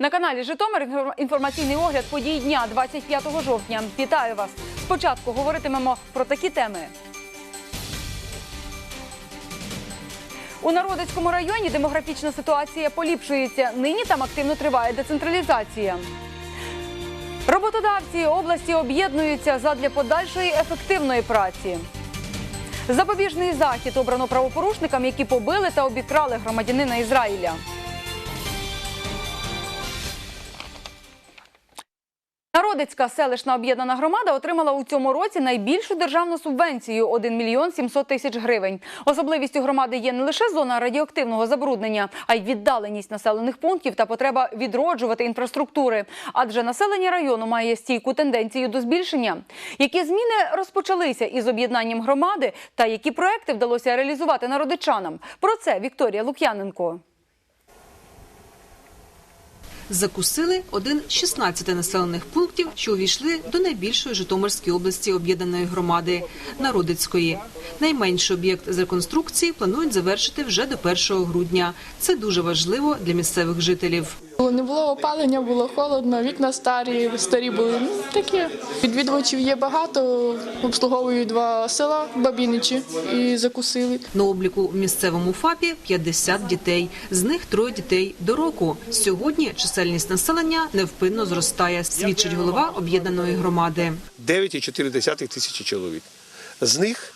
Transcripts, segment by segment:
На каналі Житомир інформаційний огляд подій дня 25 жовтня. Вітаю вас! Спочатку говоритимемо про такі теми. У Народицькому районі демографічна ситуація поліпшується. Нині там активно триває децентралізація. Роботодавці області об'єднуються задля подальшої ефективної праці. Запобіжний захід обрано правопорушникам, які побили та обікрали громадянина Ізраїля. Народицька селищна об'єднана громада отримала у цьому році найбільшу державну субвенцію 1 мільйон 700 тисяч гривень. Особливістю громади є не лише зона радіоактивного забруднення, а й віддаленість населених пунктів та потреба відроджувати інфраструктури. Адже населення району має стійку тенденцію до збільшення. Які зміни розпочалися із об'єднанням громади та які проекти вдалося реалізувати народичанам? Про це Вікторія Лук'яненко. Закусили один з 16 населених пунктів, що увійшли до найбільшої Житомирської області об'єднаної громади Народицької. Найменший об'єкт з реконструкції планують завершити вже до 1 грудня. Це дуже важливо для місцевих жителів. Не було опалення, було холодно, вікна старі, старі були. Ну, такі. Відвідувачів є багато, обслуговують два села Бабіничі і закусили. На обліку в місцевому ФАПі 50 дітей. З них троє дітей до року. Сьогодні чисельність населення невпинно зростає, свідчить голова об'єднаної громади. 9,4 тисячі чоловік. З них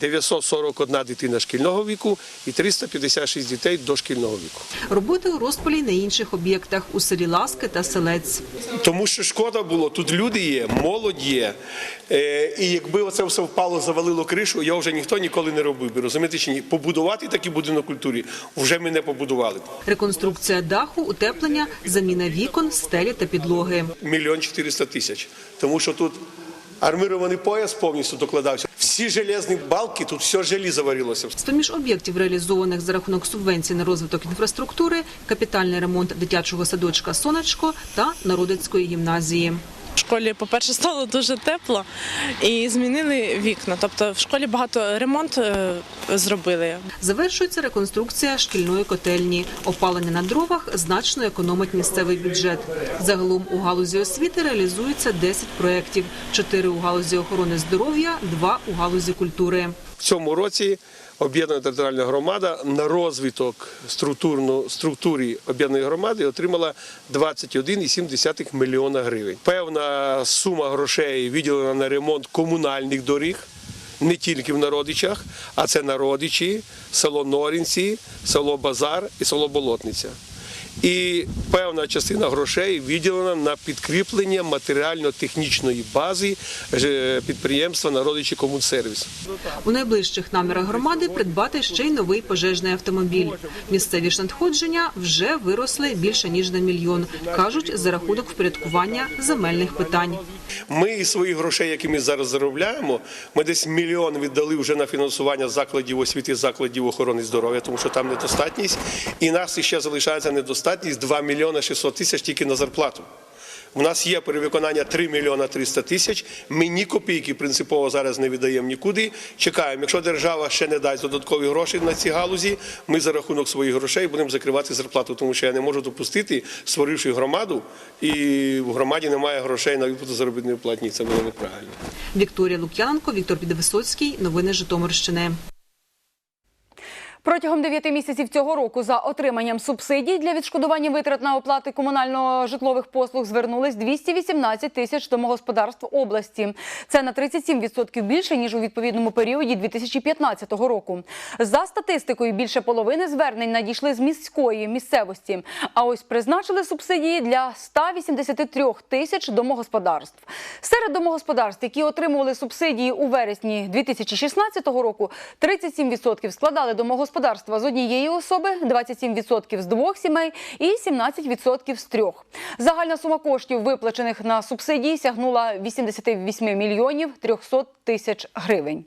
941 дитина шкільного віку і 356 дітей дошкільного віку. Роботи у розпалі на інших об'єктах у селі Ласки та Селець. Тому що шкода було, тут люди є, молодь є. Е, І якби оце все впало, завалило кришу, його вже ніхто ніколи не робив. би, Розумієте чи ні? Побудувати такий будинок культури вже ми не побудували. Реконструкція даху, утеплення, заміна вікон, стелі та підлоги. Мільйон 400 тисяч. Тому що тут армирований пояс повністю докладався. Всі железні балки, тут все желізо варилося. З-поміж об'єктів, реалізованих за рахунок субвенцій на розвиток інфраструктури, капітальний ремонт дитячого садочка Сонечко та Народицької гімназії. Школі, по-перше, стало дуже тепло і змінили вікна. Тобто в школі багато ремонт е, зробили. Завершується реконструкція шкільної котельні. Опалення на дровах значно економить місцевий бюджет. Загалом у галузі освіти реалізується 10 проєктів: 4 у галузі охорони здоров'я, 2 у галузі культури. В цьому році об'єднана територіальна громада на розвиток структури об'єднаної громади отримала 21,7 мільйона гривень. Певна сума грошей виділена на ремонт комунальних доріг. Не тільки в Народичах, а це Народичі, село Норінці, село Базар і село Болотниця. І певна частина грошей виділена на підкріплення матеріально-технічної бази е, підприємства Народичі Комунсервіс. У найближчих намірах громади придбати ще й новий пожежний автомобіль. Місцеві ж надходження вже виросли більше ніж на мільйон. кажуть за рахунок впорядкування земельних питань. Ми із своїх грошей, які ми зараз заробляємо, ми десь мільйон віддали вже на фінансування закладів освіти, закладів охорони здоров'я, тому що там недостатність. І нас ще залишається недостатність 2 мільйони 600 тисяч тільки на зарплату. У нас є перевиконання 3 мільйона 300 тисяч. Ми ні копійки принципово зараз не віддаємо нікуди. Чекаємо. Якщо держава ще не дасть додаткові гроші на ці галузі, ми за рахунок своїх грошей будемо закривати зарплату, тому що я не можу допустити, створивши громаду, і в громаді немає грошей на виплату заробітної платні. Це було неправильно. Вікторія Лук'яненко, Віктор Підвисоцький. Новини Житомирщини. Протягом 9 місяців цього року за отриманням субсидій для відшкодування витрат на оплати комунально-житлових послуг звернулись 218 тисяч домогосподарств області. Це на 37% більше ніж у відповідному періоді 2015 року. За статистикою, більше половини звернень надійшли з міської місцевості. А ось призначили субсидії для 183 тисяч домогосподарств. Серед домогосподарств, які отримували субсидії у вересні 2016 року, 37% складали домогосподарства з однієї особи, 27% з двох сімей і 17% з трьох. Загальна сума коштів, виплачених на субсидії, сягнула 88 мільйонів 300 тисяч гривень.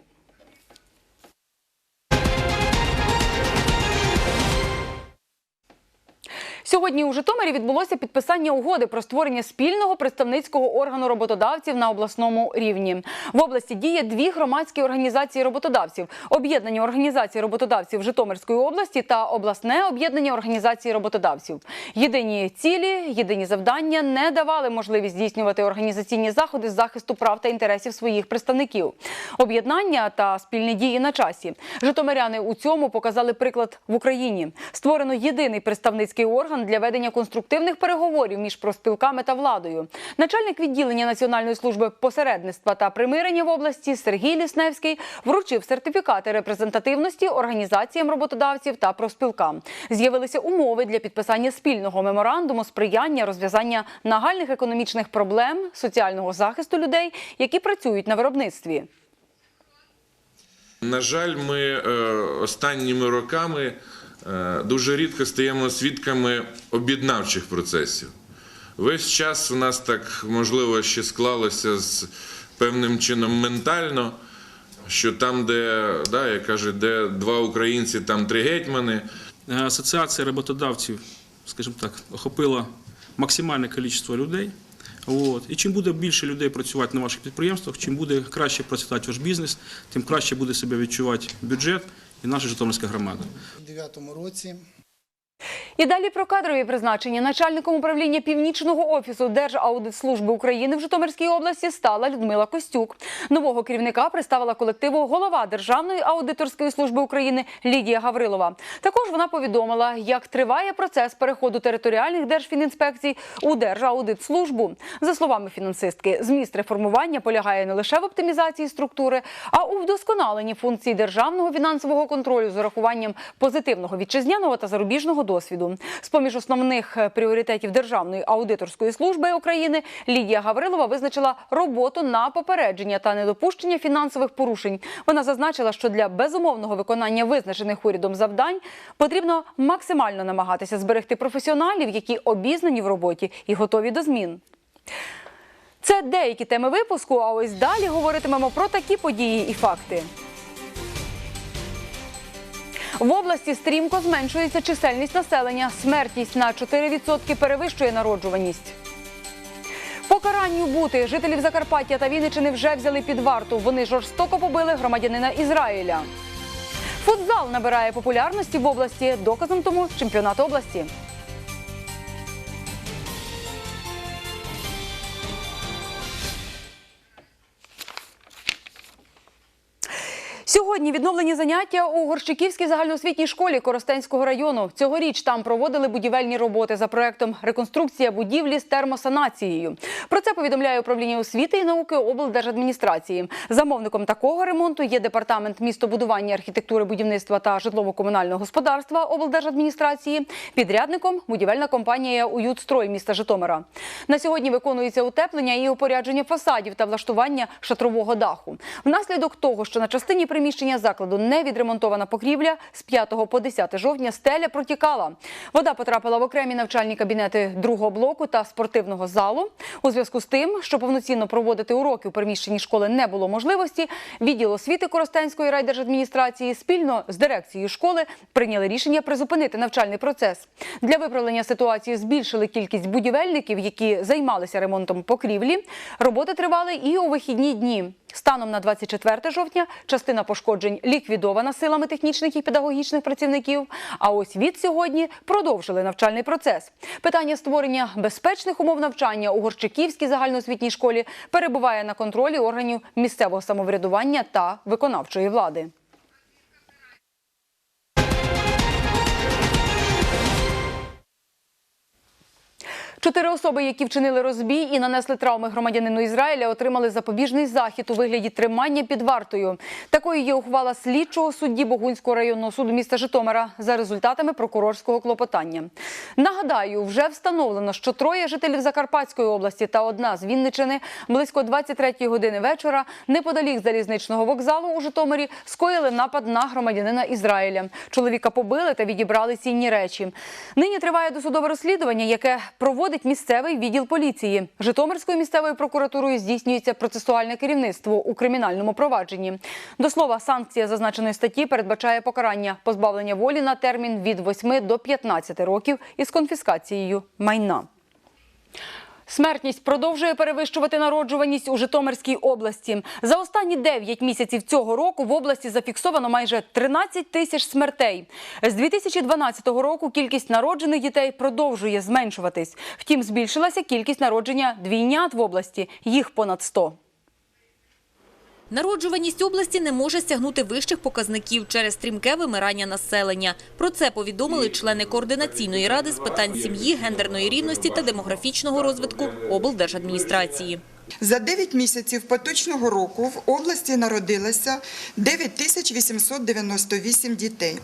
Сьогодні у Житомирі відбулося підписання угоди про створення спільного представницького органу роботодавців на обласному рівні. В області діє дві громадські організації роботодавців: об'єднання організацій роботодавців Житомирської області та обласне об'єднання організацій роботодавців. Єдині цілі, єдині завдання не давали можливість здійснювати організаційні заходи з захисту прав та інтересів своїх представників. Об'єднання та спільні дії на часі. Житомиряни у цьому показали приклад в Україні. Створено єдиний представницький орган для ведення конструктивних переговорів між профспілками та владою. Начальник відділення Національної служби посередництва та примирення в області Сергій Лісневський вручив сертифікати репрезентативності організаціям роботодавців та профспілкам. З'явилися умови для підписання спільного меморандуму сприяння розв'язання нагальних економічних проблем, соціального захисту людей, які працюють на виробництві. На жаль, ми е, останніми роками дуже рідко стаємо свідками об'єднавчих процесів. Весь час у нас так, можливо, ще склалося з певним чином ментально, що там, де, да, як кажуть, де два українці, там три гетьмани. Е, Асоціація роботодавців, скажімо так, охопила максимальне кількість людей. От. І чим буде більше людей працювати на ваших підприємствах, чим буде краще процвітати ваш бізнес, тим краще буде себе відчувати бюджет і наша Житомирська громада. У 2009 році І далі про кадрові призначення. Начальником управління північного офісу Держаудитслужби України в Житомирській області стала Людмила Костюк. Нового керівника представила колективу голова Державної аудиторської служби України Лідія Гаврилова. Також вона повідомила, як триває процес переходу територіальних держфінінспекцій у Держаудитслужбу. За словами фінансистки, зміст реформування полягає не лише в оптимізації структури, а у вдосконаленні функцій державного фінансового контролю з урахуванням позитивного вітчизняного та зарубіжного досвіду. З поміж основних е, пріоритетів Державної аудиторської служби України Лідія Гаврилова визначила роботу на попередження та недопущення фінансових порушень. Вона зазначила, що для безумовного виконання визначених урядом завдань потрібно максимально намагатися зберегти професіоналів, які обізнані в роботі і готові до змін. Це деякі теми випуску. А ось далі говоритимемо про такі події і факти. В області стрімко зменшується чисельність населення. Смертність на 4% перевищує народжуваність. Покаранню бути жителів Закарпаття та Вінничини вже взяли під варту. Вони жорстоко побили громадянина Ізраїля. Футзал набирає популярності в області. Доказом тому чемпіонат області. Сьогодні відновлені заняття у Горщиківській загальноосвітній школі Коростенського району. Цьогоріч там проводили будівельні роботи за проектом Реконструкція будівлі з термосанацією. Про це повідомляє управління освіти і науки облдержадміністрації. Замовником такого ремонту є департамент містобудування, архітектури, будівництва та житлово-комунального господарства облдержадміністрації. Підрядником будівельна компанія «Уютстрой» міста Житомира. На сьогодні виконується утеплення і опорядження фасадів та влаштування шатрового даху. Внаслідок того, що на частині приміщення закладу не відремонтована покрівля, з 5 по 10 жовтня стеля протікала. Вода потрапила в окремі навчальні кабінети другого блоку та спортивного залу. У зв'язку з тим, що повноцінно проводити уроки у приміщенні школи не було можливості, відділ освіти Коростенської райдержадміністрації спільно з дирекцією школи прийняли рішення призупинити навчальний процес. Для виправлення ситуації збільшили кількість будівельників, які займалися ремонтом покрівлі. Роботи тривали і у вихідні дні. Станом на 24 жовтня частина пошкоджень ліквідована силами технічних і педагогічних працівників. А ось від сьогодні продовжили навчальний процес. Питання створення безпечних умов навчання у Горчаківській загальноосвітній школі перебуває на контролі органів місцевого самоврядування та виконавчої влади. Чотири особи, які вчинили розбій і нанесли травми громадянину Ізраїля, отримали запобіжний захід у вигляді тримання під вартою. Такою є ухвала слідчого судді Богунського районного суду міста Житомира за результатами прокурорського клопотання. Нагадаю, вже встановлено, що троє жителів Закарпатської області та одна з Вінничини близько 23 години вечора неподалік залізничного вокзалу у Житомирі скоїли напад на громадянина Ізраїля. Чоловіка побили та відібрали цінні речі. Нині триває досудове розслідування, яке проводить проводить місцевий відділ поліції. Житомирською місцевою прокуратурою здійснюється процесуальне керівництво у кримінальному провадженні. До слова, санкція зазначеної статті передбачає покарання позбавлення волі на термін від 8 до 15 років із конфіскацією майна. Смертність продовжує перевищувати народжуваність у Житомирській області. За останні 9 місяців цього року в області зафіксовано майже 13 тисяч смертей. З 2012 року кількість народжених дітей продовжує зменшуватись. Втім, збільшилася кількість народження двійнят в області. Їх понад 100. Народжуваність області не може стягнути вищих показників через стрімке вимирання населення. Про це повідомили члени координаційної ради з питань сім'ї, гендерної рівності та демографічного розвитку облдержадміністрації. За 9 місяців поточного року в області народилося 9898 дітей.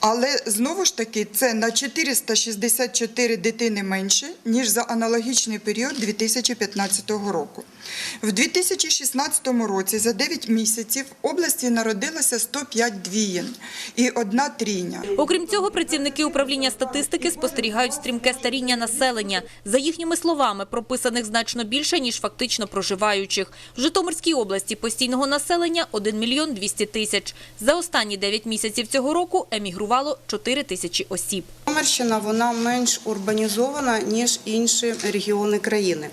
Але знову ж таки це на 464 дитини менше, ніж за аналогічний період 2015 року. В 2016 році за 9 місяців в області народилося 105 двієн і одна трійня. Окрім цього, працівники управління статистики спостерігають стрімке старіння населення. За їхніми словами, прописаних значно більше, ніж фактично проживаючих. В Житомирській області постійного населення 1 мільйон 200 тисяч. За останні 9 місяців цього року емігрувало 4 тисячі осіб. Житомирщина вона менш урбанізована, ніж інші регіони країни.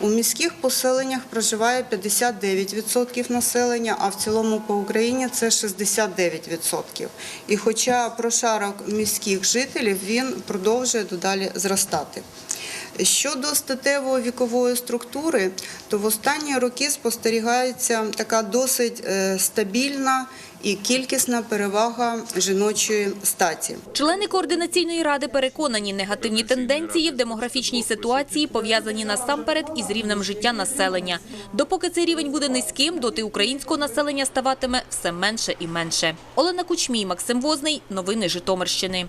У міських поселеннях проживає 59% населення, а в цілому по Україні це 69%. І хоча прошарок міських жителів він продовжує додалі зростати. Щодо статевої вікової структури, то в останні роки спостерігається така досить е, стабільна і кількісна перевага жіночої статі. Члени координаційної ради переконані, негативні тенденції в демографічній ситуації пов'язані насамперед із рівнем життя населення. Допоки цей рівень буде низьким, доти українського населення ставатиме все менше і менше. Олена Кучмій, Максим Возний. Новини Житомирщини.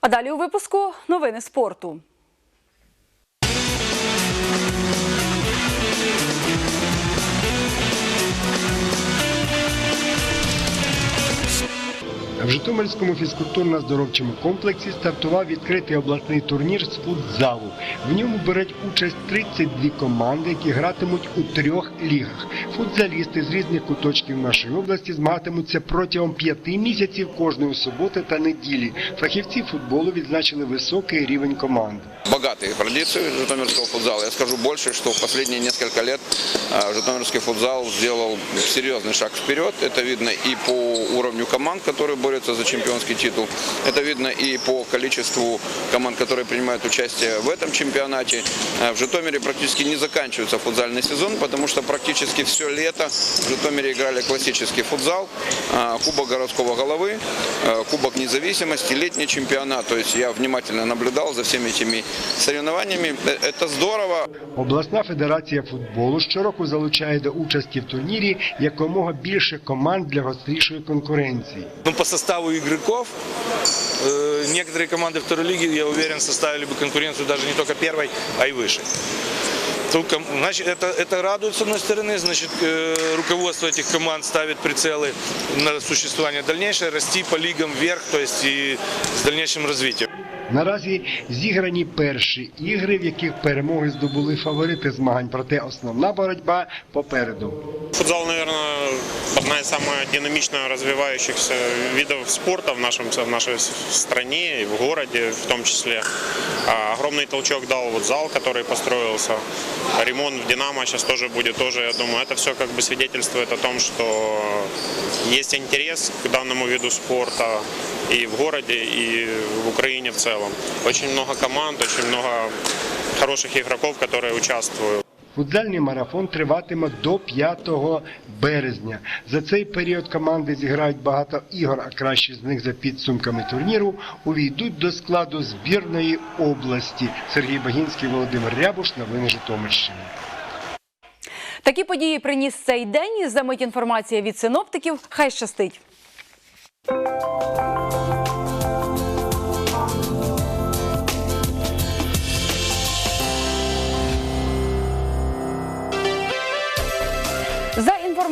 А далі у випуску новини спорту. В Житомирському фізкультурно-здоровчому комплексі стартував відкритий обласний турнір з футзалу. В ньому беруть участь 32 команди, які гратимуть у трьох лігах. Футзалісти з різних куточків нашої області змагатимуться протягом п'яти місяців кожної суботи та неділі. Фахівці футболу відзначили високий рівень команд. богатые традиции житомирского футзала. Я скажу больше, что в последние несколько лет а, житомирский футзал сделал серьезный шаг вперед. Это видно и по уровню команд, которые борются за чемпионский титул. Это видно и по количеству команд, которые принимают участие в этом чемпионате. А, В Житомире практически не заканчивается футзальный сезон, потому что практически все лето в Житомире играли классический футзал, а, Кубок городского головы, а, Кубок независимости, летний чемпионат. То есть я внимательно наблюдал за всеми этими соревнованиями. Э, Это здорово. Обласна федерація футболу щороку залучає до участі в турнірі якомога більше команд для гострішої конкуренції. Составу игроков э, некоторые команды второй лиги, я уверен, составили бы конкуренцию даже не только первой, а и выше. Ком- значит, это, это радует с одной стороны, значит, э, руководство этих команд ставит прицелы на существование дальнейшее, расти по лигам вверх, то есть и с дальнейшим развитием. Наразі зіграні перші ігри, в яких перемоги здобули фаворити змагань, проте основна боротьба попереду. Футзал, наверное, одна из самых динамично развивающихся видов спорта в, нашем, в нашей с- стране и в городе в том числе. А, Огромный толчок дал вот зал, который построился. Ремонт в «Динамо» сейчас тоже будет, тоже, я думаю, это все как бы свидетельствует о том, что есть интерес к данному виду спорта и в городе, и в Украине в целом. Очень много команд, очень много хороших игроков, которые участвуют. Футзальний марафон триватиме до 5 березня. За цей період команди зіграють багато ігор, а кращі з них за підсумками турніру увійдуть до складу збірної області. Сергій Багінський, Володимир Рябуш, новини Житомирщини. Такі події приніс цей день. Замить інформація від синоптиків. Хай щастить.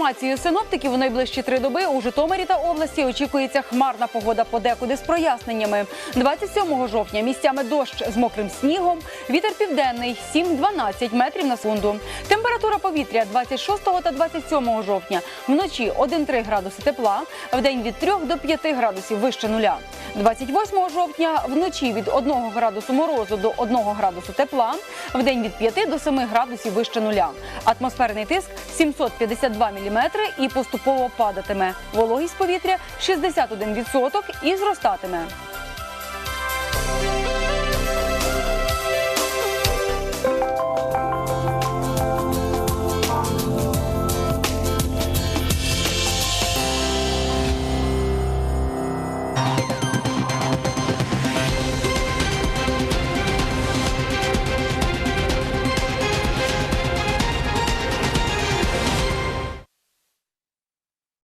Інформацією синоптиків, у найближчі три доби у Житомирі та області очікується хмарна погода подекуди з проясненнями. 27 жовтня місцями дощ з мокрим снігом, вітер південний 7-12 метрів на секунду. Температура повітря 26 та 27 жовтня вночі 1-3 градуси тепла, вдень від 3 до 5 градусів вище нуля. 28 жовтня вночі від 1 градусу морозу до 1 градусу тепла, вдень від 5 до 7 градусів вище нуля. Атмосферний тиск 752 міліметри і поступово падатиме. Вологість повітря 61% і зростатиме.